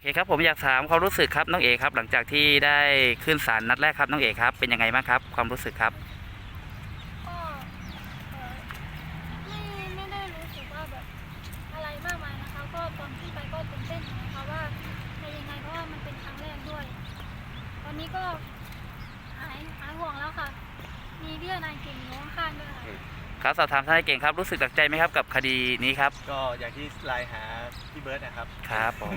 โอเคครับผมอยากถามความรู้สึกครับน้องเอกครับ หลังจากที่ได้ขึ้นศาลนัดแรกครับน้องเอกครับ เป็นยังไงบ้างครับ ความรู้สึกครับ ก็เอ่อไม่ไม่ได้รู้สึกว่าแบบอะไรมากมายนะคะ ก็ตอนขึ้นไปก็ตื่นเต้นอยู่นะคะว่าจะยังไงเพราะว่ามันเป็นครั้งแรกด้วย ตอนนี้ก็หายหายห่วงแล้วค่ะ มีพี่ทนายเก่งอยู่ข้างๆด้วยค่ะ ครับสอบถามทนายเก่งครับรู้สึกหนักใจไหมครับกับคดีนี้ครับ ก็อย่างที่ไลน์หาพี่เบิร์ดนะครับ ครับผม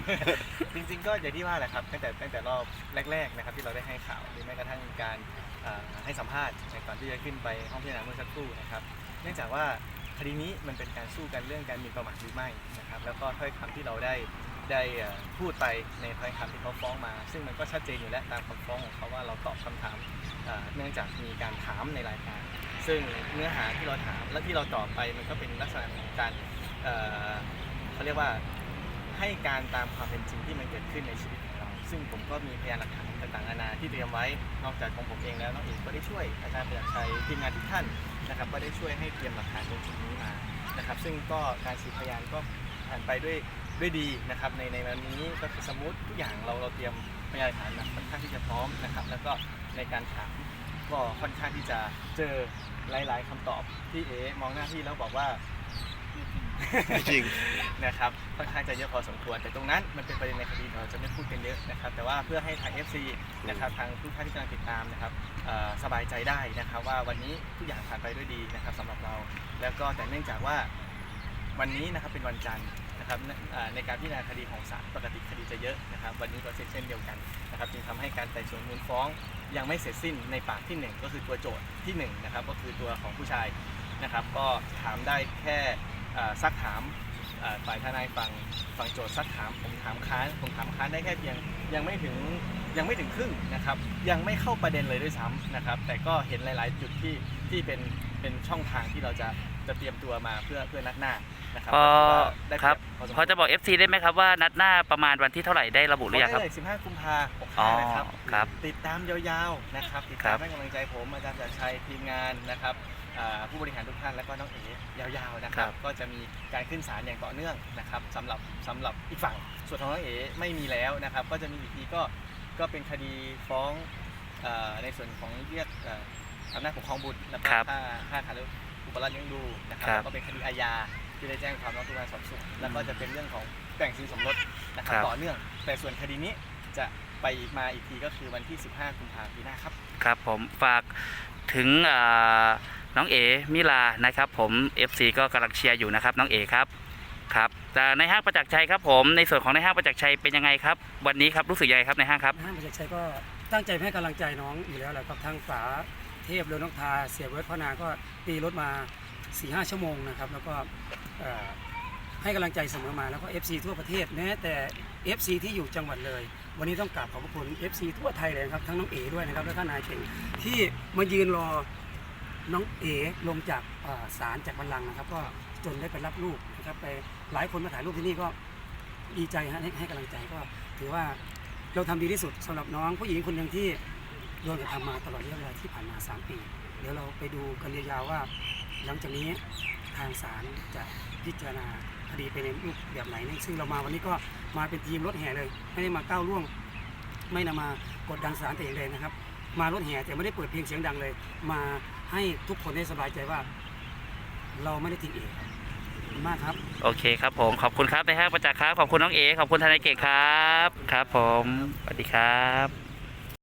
จริงๆ ก็อย่างที่ว่าแหละครับตั้งแต่ตั้งแต่รอบแรกๆนะครับที่เราได้ให้ข่าวหรือแม้กระทั่งการเอ่อให้สัมภาษณ์ในก่อนที่จะขึ้นไปห้องพิจารณาเมื่อสักครู่นะครับ เนื่องจากว่า คดีนี้มันเป็นการสู้กันเรื่องการหมีประมาทหรือไม่นะครับแล้วก็ถ้อยคำที่เราได้ได้พูดไปในถ้อยคำที่เขาฟ้องมา ซึ่งมันก็ชัดเจนอยู่แล้วตามคำฟ้องของเขาว่าเราตอบคำถามเนื่องจากมีการถามในรายการ ซึ่งเนื้อหาที่เราถามและที่เราตอบไปมันก็เป็นลักษณะของการเขาเรียกว่าให้การตามความเป็นจริงที่มันเกิดขึ้นในชีวิต ซึ่งผมก็มีพยานหลักฐานต่างๆนานาที่เตรียมไว้ นอกจากของผมเองแล้วน้องเอกก็ได้ช่วยอาจารย์ประจักชัยทีมงานทุกท่านนะครับ ก็ได้ช่วยให้เตรียมหลักฐานตรงจุดนี้มานะครับ ซึ่งก็การสืบพยานก็ผ่านไปด้วยด้วยดีนะครับ ในในวันนี้ก็คือสมมติทุกอย่างเราเราเตรียมพยานหลักฐานมาค่อนข้างที่จะพร้อมนะครับ แล้วก็ในการถามก็ค่อนข้างที่จะเจอหลาย ๆคำตอบที่เอ๋มองหน้าพี่แล้วบอกว่า จริง นะครับค่อนข้างจะเยอะพอสมควร แต่ตรงนั้นมันเป็นประเด็นในคดีเราจะไม่พูดกันเยอะนะครับ แต่ว่าเพื่อให้ทาง FC นะครับทางทุกท่านที่กำลังติดตามนะครับเอ่อสบายใจได้นะครับ ว่าวันนี้ทุกอย่างผ่านไปด้วยดีนะครับสำหรับเรา แล้วก็แต่เนื่องจากว่า วันนี้นะครับเป็นวันจันทร์นะครับในเอ่อในการพิจารณาคดีของศาลปกติคดีจะเยอะนะครับ วันนี้ก็เช่นเช่นเดียวกันนะครับจึงทำให้การไต่สวนมูลฟ้อง ยังไม่เสร็จสิ้นในปากที่หนึ่งก็คือตัวโจทย์ที่หนึ่งนะครับก็คือตัวของผู้ชายนะครับ ก็ถามได้แค่เอ่อ ซักถามฝ่ายทนายฝั่งฝั่งโจทย์ซักถามผมถามค้านผมถามค้านได้แค่เพียงยังไม่ถึงยังไม่ถึงครึ่งนะครับ ยังไม่เข้าประเด็นเลยด้วยซ้ำนะครับ แต่ก็เห็นหลาย ๆ จุดที่ที่เป็นเป็นช่องทางที่เราจะ จะเตรียมตัวมาเพื่อเพื่อนัดหน้านะครับพอก็ได้ครับเปยบพสมพอจะบอก FC ได้ไหมครับว่านัดหน้าประมาณวันที่เท่าไหร่ได้ระบุหรือยังครับได้เลย15 กุมภาพันธ์อ๋อ65นะครับครับ ติดตามยาวๆนะครับติดครัตามบให้กำลังใจผมอาจารย์จักรชัยทีมงานนะครับอ่าผู้บริหารทุกท่านแล้วก็น้องเอ๋ยาวๆนะครับ ก็จะมีการขึ้นศาลอย่างต่อเนื่องนะครับสำหรับสำหรับอีกฝั่งส่วนของน้องเอ๋ไม่มีแล้วนะครับ ก็จะมีอีกทีก็ก็เป็นคดีฟ้องเอ่อในส่วนของเรียกเอ่ออำนาจปกครองบุตรแล้วก็ครับค่าค่าทารุ อุปราชเลี้ยงดูนะครับครับแล้วก็เป็นคดีอาญาที่ได้แจ้งความร้องทุกข์การสอบสวนแล้วก็จะเป็นเรื่องของแบ่งสินสมรสนะครับครับ ต่อเนื่อง แต่ส่วนคดีนี้จะไปอีกมาอีกทีก็คือวันที่ 15กุมภาพันธ์ปีหน้าครับ ครับผมฝากถึงอ่าน้องเอมิลานะครับผม FC ก็กำลังเชียร์อยู่นะครับ น้องเอครับครับแต่ในห้างประจักษ์ชัยครับผมในส่วนของในห้างประจักษ์ชัยเป็นยังไงครับ วันนี้ครับรู้สึกยังไงครับในห้างครับ ห้างประจักษ์ชัยก็ตั้งใจให้กำลังใจน้องอยู่แล้วแหละครับทางฝา เทพเรือนกทาเสียเวิร์ดพนาก็ตีรถมา4ีหชั่วโมงนะครับ แล้วก็ให้กำลังใจเสมอมาแล้วก็ FC ทั่วประเทศแม้แต่ FC ที่อยู่จังหวัดเลย วันนี้ต้องกราบขอบพระคุณ FC ทั่วไทยเลยครับทั้งน้องเอด้วยนะครับและก็นนายเก่งที่มายืนรอน้องเอลงจากศาลจากบัลลังก์นะครับ ก็จนได้ไปรับลูกนะครับไปหลายคนมาถ่ายรูปที่นี่ก็ดีใจฮะให้ให้กำลังใจก็ถือว่าเราทำดีที่สุดสำหรับน้องผู้หญิงคนหนึ่งที่ โดนกระทำมาตลอดระยะเวลาที่ผ่านมา 3 ปี เดี๋ยวเราไปดูกันยาวๆว่า หลังจากนี้ทางศาลจะพิจารณาคดีไปในรูปแบบไหนซึ่งเรามาวันนี้ก็มาเป็นทีมรถแห่เลย ไม่ได้มาก้าวล่วง ไม่นำมากดดันศาลแต่อย่างใดนะครับ มารถแห่แต่ไม่ได้เปิดเพลงเสียงดังเลย มาให้ทุกคนได้สบายใจว่า เราไม่ได้ทิ้งเองครับขอบคุณมากครับ โอเคครับผมขอบคุณครับในห้างประจักษ์ครับขอบคุณน้องเอขอบคุณทนายเก่งครับ ครับผมสวัสดีครับ